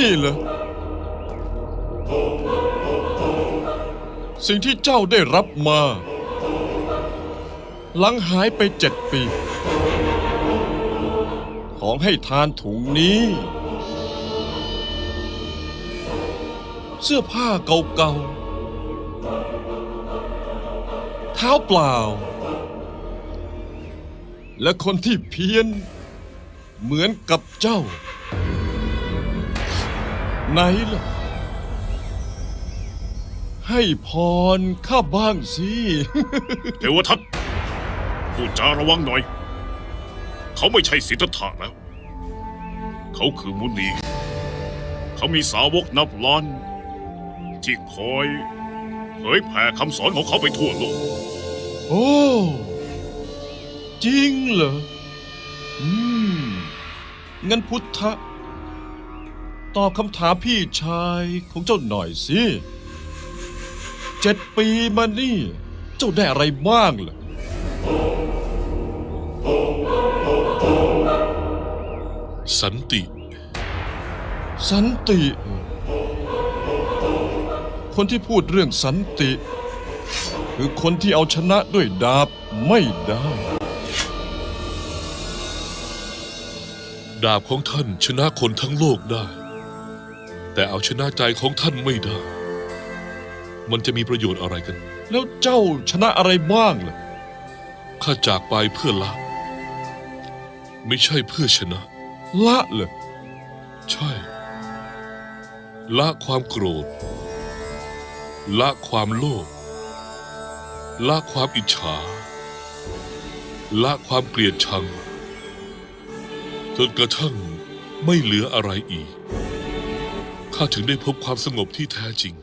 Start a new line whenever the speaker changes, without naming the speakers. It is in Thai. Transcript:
นี่เหรอ สิ่งที่เจ้าได้รับมา หลังหายไปเจ็ดปี ของให้ทานถุงนี้ เสื้อผ้าเก่าๆ เท้าเปล่า และคนที่เพี้ยน เหมือนกับเจ้า ไหนล่ะ ให้พรข้าบ้างสิ
เทวทัตพูดจาระวังหน่อย เขาไม่ใช่สิทธัตถะแล้ว เขาคือมุนี เขามีสาวกนับล้านที่คอยเผยแผ่คำสอนของเขาไปทั่วโลก
โอ้ จริงเหรอ อืม งั้นพุทธะ ตอบคำถามพี่ชายของเจ้าหน่อยสิเจ็ดปีมานี่ เจ้าได้อะไรบ้างล่ะ
สันติ
สันติ คนที่พูดเรื่องสันติ คือคนที่เอาชนะด้วยดาบไม่ได้
ดาบของท่านชนะคนทั้งโลกได้ แต่เอาชนะใจของท่านไม่ได้ มันจะมีประโยชน์อะไรกัน
แล้วเจ้าชนะอะไรบ้างล่ะ
ข้าจากไปเพื่อละ ไม่ใช่เพื่อชนะ
ละเหรอ
ใช่ ละความโกรธ ละความโลภละความอิจฉา ละความเกลียดชัง จนกระทั่งไม่เหลืออะไรอีก ข้าถึงได้พบความสงบที่แท้จริง